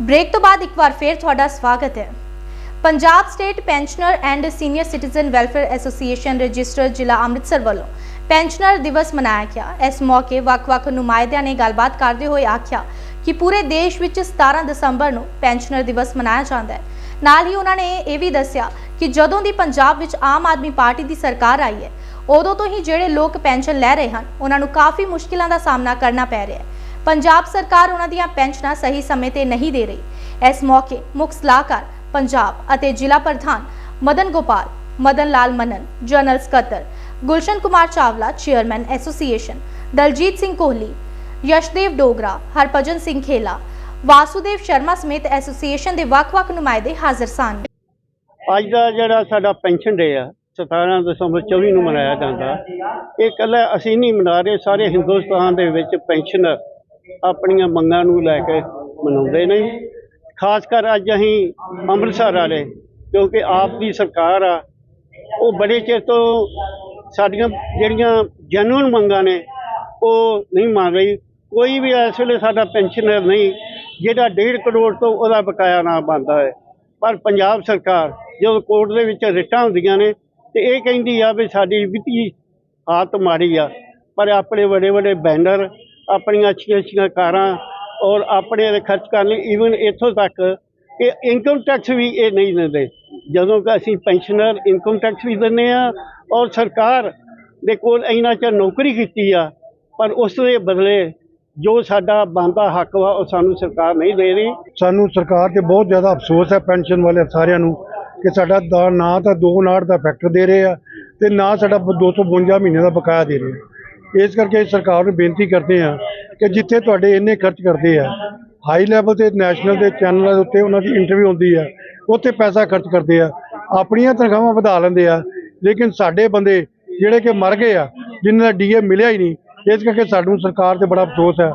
Break ਤੋਂ ਬਾਅਦ ਇੱਕ ਵਾਰ ਫੇਰ ਤੁਹਾਡਾ ਸਵਾਗਤ ਹੈ। Punjab state pensioner and senior citizen welfare association register ਜ਼ਿਲ੍ਹਾ ਅੰਮ੍ਰਿਤਸਰ ਵੱਲੋਂ ਪੈਨਸ਼ਨਰ ਦਿਵਸ ਮਨਾਇਆ ਗਿਆ। ਇਸ ਮੌਕੇ ਵੱਖ-ਵੱਖ ਨੁਮਾਇੰਦਿਆਂ ਨੇ ਗੱਲਬਾਤ ਕਰਦੇ ਹੋਏ ਆਖਿਆ ਕਿ ਪੂਰੇ ਦੇਸ਼ ਵਿੱਚ 17 ਦਸੰਬਰ ਨੂੰ ਪੈਨਸ਼ਨਰ ਦਿਵਸ ਮਨਾਇਆ ਜਾਂਦਾ ਹੈ। ਨਾਲ ਹੀ ਉਹਨਾਂ ਨੇ ਇਹ ਵੀ ਦੱਸਿਆ ਕਿ ਜਦੋਂ ਦੀ ਪੰਜਾਬ ਵਿੱਚ ਆਮ ਆਦਮੀ ਪਾਰਟੀ ਦੀ ਸਰਕਾਰ ਆਈ ਹੈ, ਉਦੋਂ ਤੋਂ ਹੀ ਜਿਹੜੇ ਲੋਕ ਪੈਨਸ਼ਨ ਲੈ ਰਹੇ ਹਨ, ਉਹਨਾਂ ਨੂੰ ਕਾਫੀ ਮੁਸ਼ਕਿਲਾਂ ਦਾ ਸਾਹਮਣਾ ਕਰਨਾ ਪੈ ਰਿਹਾ ਹੈ। ਪੰਜਾਬ ਸਰਕਾਰ ਉਹਨਾਂ ਦੀਆਂ ਪੈਨਸ਼ਨਾਂ ਸਹੀ ਸਮੇਂ ਤੇ ਨਹੀਂ ਦੇ ਰਹੀ। ਇਸ ਮੌਕੇ ਮੁੱਖ ਸਲਾਹਕਾਰ ਪੰਜਾਬ ਅਤੇ ਜ਼ਿਲ੍ਹਾ ਪ੍ਰਧਾਨ ਮਦਨ ਗੋਪਾਲ, ਮਦਨ ਲਾਲ ਮਨਨ, ਜਨਰਲ ਸਕੱਤਰ ਗੁਲਸ਼ਨ ਕੁਮਾਰ ਚਾਵਲਾ, ਚੇਅਰਮੈਨ ਐਸੋਸੀਏਸ਼ਨ, ਦਲਜੀਤ ਸਿੰਘ ਕੋਹਲੀ, ਯਸ਼ਦੇਵ ਡੋਗਰਾ, ਹਰਭਜਨ ਸਿੰਘ ਖੇਲਾ, ਵਾਸੂਦੇਵ ਸ਼ਰਮਾ ਸਮੇਤ ਐਸੋਸੀਏਸ਼ਨ ਦੇ ਵੱਖ-ਵੱਖ ਨੁਮਾਇੰਦੇ ਹਾਜ਼ਰ ਸਨ। ਅੱਜ ਦਾ ਜਿਹੜਾ ਸਾਡਾ ਪੈਨਸ਼ਨ ਡੇ ਆ 17 ਦਸੰਬਰ 24 ਨੂੰ ਮਨਾਇਆ ਜਾਂਦਾ। ਇਹ ਇਕੱਲਾ ਅਸੀਂ ਨਹੀਂ ਮਨਾ ਰਹੇ, ਸਾਰੇ ਹਿੰਦੁਸਤਾਨ ਦੇ ਵਿੱਚ ਪੈਨਸ਼ਨਰ ਆਪਣੀਆਂ ਮੰਗਾਂ ਨੂੰ ਲੈ ਕੇ ਮਨਾਉਂਦੇ ਨੇ। ਖਾਸ ਕਰ ਅੱਜ ਅਸੀਂ ਅੰਮ੍ਰਿਤਸਰ ਵਾਲੇ, ਕਿਉਂਕਿ ਆਪ ਦੀ ਸਰਕਾਰ ਆ, ਉਹ ਬੜੇ ਚਿਰ ਤੋਂ ਸਾਡੀਆਂ ਜਿਹੜੀਆਂ ਜੈਨੂਇਨ ਮੰਗਾਂ ਨੇ, ਉਹ ਨਹੀਂ ਮੰਨ ਰਹੀ। ਕੋਈ ਵੀ ਇਸ ਵੇਲੇ ਸਾਡਾ ਪੈਨਸ਼ਨਰ ਨਹੀਂ, ਜਿਹੜਾ 1.5 ਕਰੋੜ ਤੋਂ ਉਹਦਾ ਬਕਾਇਆ ਨਾ ਬਣਦਾ ਹੈ ਪਰ ਪੰਜਾਬ ਸਰਕਾਰ, ਜਦੋਂ ਕੋਰਟ ਦੇ ਵਿੱਚ ਰਿਟਾਂ ਹੁੰਦੀਆਂ ਨੇ, ਤੇ ਇਹ ਕਹਿੰਦੀ ਆ ਵੀ ਸਾਡੀ ਵਿੱਤੀ ਹਾਲਤ ਮਾੜੀ ਆ, ਪਰ ਆਪਣੇ ਵੱਡੇ ਵੱਡੇ ਬੈਨਰ ਆਪਣੀਆਂ ਅੱਛੀਆਂ ਅੱਛੀਆਂ ਕਾਰਾਂ ਔਰ ਆਪਣੇ ਦੇ ਖਰਚ ਕਰਨ ਲਈ ਈਵਨ ਇੱਥੋਂ ਤੱਕ ਕਿ ਇਨਕਮ ਟੈਕਸ ਵੀ ਇਹ ਨਹੀਂ ਦਿੰਦੇ। ਜਦੋਂ ਕਿ ਅਸੀਂ ਪੈਨਸ਼ਨਰ ਇਨਕਮ ਟੈਕਸ ਵੀ ਦਿੰਦੇ ਆ ਔਰ ਸਰਕਾਰ ਦੇ ਕੋਲ ਇੰਨਾ ਚਿਰ ਨੌਕਰੀ ਕੀਤੀ ਆ, ਪਰ ਉਸ ਦੇ ਬਦਲੇ ਜੋ ਸਾਡਾ ਬਣਦਾ ਹੱਕ ਵਾ ਉਹ ਸਾਨੂੰ ਸਰਕਾਰ ਨਹੀਂ ਦੇ ਰਹੀ। ਸਾਨੂੰ ਸਰਕਾਰ ਤੇ ਬਹੁਤ ਜ਼ਿਆਦਾ ਅਫਸੋਸ ਹੈ ਪੈਨਸ਼ਨ ਵਾਲੇ ਸਾਰਿਆਂ ਨੂੰ ਕਿ ਸਾਡਾ ਨਾ ਤਾਂ 2 ਨਾੜ ਦਾ ਫੈਕਟਰ ਦੇ ਰਹੇ ਆ ਤੇ ਨਾ ਸਾਡਾ 252 ਮਹੀਨੇ ਦਾ ਬਕਾਇਆ ਦੇ ਰਹੇ ਆ। ਇਸ ਕਰਕੇ ਸਰਕਾਰ ਨੂੰ ਬੇਨਤੀ ਕਰਦੇ ਆ ਕਿ ਜਿੱਥੇ ਤੁਹਾਡੇ ਇੰਨੇ ਖਰਚ ਕਰਦੇ ਆ ਹਾਈ ਲੈਵਲ ਤੇ ਨੈਸ਼ਨਲ ਦੇ ਚੈਨਲਾਂ ਦੇ ਉੱਤੇ ਉਹਨਾਂ ਦੀ ਇੰਟਰਵਿਊ ਹੁੰਦੀ ਆ, ਉੱਥੇ ਪੈਸਾ ਖਰਚ ਕਰਦੇ ਆ, ਆਪਣੀਆਂ ਤਨਖਾਹਾਂ ਵਧਾ ਲੈਂਦੇ ਆ, ਲੇਕਿਨ ਸਾਡੇ ਬੰਦੇ ਜਿਹੜੇ ਕਿ ਮਰ ਗਏ ਆ, ਜਿਨ੍ਹਾਂ ਦਾ ਡੀਏ ਮਿਲਿਆ ਹੀ ਨਹੀਂ, ਇਸ ਕਰਕੇ ਸਾਨੂੰ ਸਰਕਾਰ ਤੇ ਬੜਾ ਅਫਸੋਸ ਹੈ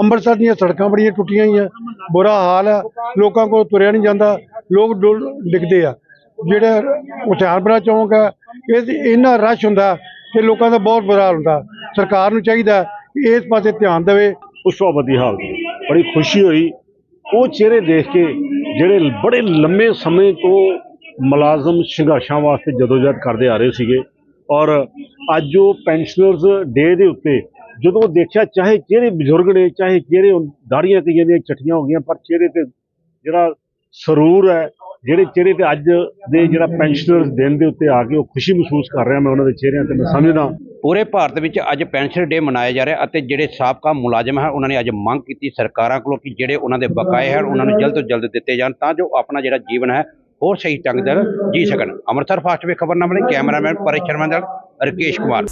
ਅੰਮ੍ਰਿਤਸਰ ਦੀਆਂ ਸੜਕਾਂ ਬੜੀਆਂ ਟੁੱਟੀਆਂ ਹੋਈਆਂ, ਬੁਰਾ ਹਾਲ ਆ, ਲੋਕਾਂ ਕੋਲ ਤੁਰਿਆ ਨਹੀਂ ਜਾਂਦਾ, ਲੋਕ ਡੁੱਲ ਡਿੱਗਦੇ ਆ। ਜਿਹੜੇ ਹੁਸ਼ਿਆਰਪੁਰਾ ਚੌਂਕ ਆ ਇਹ ਇੰਨਾ ਰਸ਼ ਹੁੰਦਾ ਕਿ ਲੋਕਾਂ ਦਾ ਬਹੁਤ ਬੁਰਾ ਹਾਲ ਹੁੰਦਾ। ਸਰਕਾਰ ਨੂੰ ਚਾਹੀਦਾ ਕਿ ਇਸ ਪਾਸੇ ਧਿਆਨ ਦੇਵੇ। ਪੁਸ਼ਪਾਵਤੀ ਹਾਲ ਦੀ ਬੜੀ ਖੁਸ਼ੀ ਹੋਈ। ਉਹ ਚਿਹਰੇ ਦੇਖ ਕੇ ਜਿਹੜੇ ਬੜੇ ਲੰਮੇ ਸਮੇਂ ਤੋਂ ਮੁਲਾਜ਼ਮ ਸੰਘਰਸ਼ਾਂ ਵਾਸਤੇ ਜਦੋਜਹਿਦ ਕਰਦੇ ਆ ਰਹੇ ਸੀਗੇ ਔਰ ਅੱਜ ਉਹ ਪੈਨਸ਼ਨਰਸ ਡੇ ਦੇ ਉੱਤੇ ਜਦੋਂ ਦੇਖਿਆ ਚਾਹੇ ਚਿਹਰੇ ਬਜ਼ੁਰਗ ਨੇ, ਚਾਹੇ ਚਿਹਰੇ ਦਾੜੀਆਂ ਕਈਆਂ ਦੀਆਂ ਚੱਟੀਆਂ ਹੋ ਗਈਆਂ, ਪਰ ਚਿਹਰੇ ਤੇ ਜਿਹੜਾ ਸਰੂਰ ਹੈ, ਜਿਹੜੇ ਚਿਹਰੇ ਤੇ ਅੱਜ ਦੇ ਜਿਹੜਾ ਪੈਨਸ਼ਨਰਸ ਦਿਨ ਦੇ ਉੱਤੇ ਆ ਕੇ ਉਹ ਖੁਸ਼ੀ ਮਹਿਸੂਸ ਕਰ ਰਿਹਾ ਮੈਂ ਉਹਨਾਂ ਦੇ ਚਿਹਰਿਆਂ ਤੇ, ਮੈਂ ਸਮਝਦਾ ਪੂਰੇ ਭਾਰਤ ਵਿੱਚ ਅੱਜ ਪੈਨਸ਼ਨ ਡੇ ਮਨਾਇਆ ਜਾ ਰਿਹਾ ਅਤੇ ਜਿਹੜੇ ਸਾਬਕਾ ਮੁਲਾਜ਼ਮ ਹੈ ਉਹਨਾਂ ਨੇ ਅੱਜ ਮੰਗ ਕੀਤੀ ਸਰਕਾਰਾਂ ਕੋਲੋਂ ਕਿ ਜਿਹੜੇ ਉਹਨਾਂ ਦੇ ਬਕਾਏ ਹਨ, ਉਹਨਾਂ ਨੂੰ ਜਲਦ ਤੋਂ ਜਲਦ ਦਿੱਤੇ ਜਾਣ ਤਾਂ ਜੋ ਆਪਣਾ ਜਿਹੜਾ ਜੀਵਨ ਹੈ ਹੋਰ ਸਹੀ ਢੰਗ ਨਾਲ ਜੀ ਸਕਣ। ਅੰਮ੍ਰਿਤਸਰ ਫਾਸਟ ਵੇ ਖਬਰਨਾਮੇ ਲਈ ਕੈਮਰਾਮੈਨ ਪਰੇਸ਼ ਸ਼ਰਮਾ ਨਾਲ ਰਕੇਸ਼ ਕੁਮਾਰ।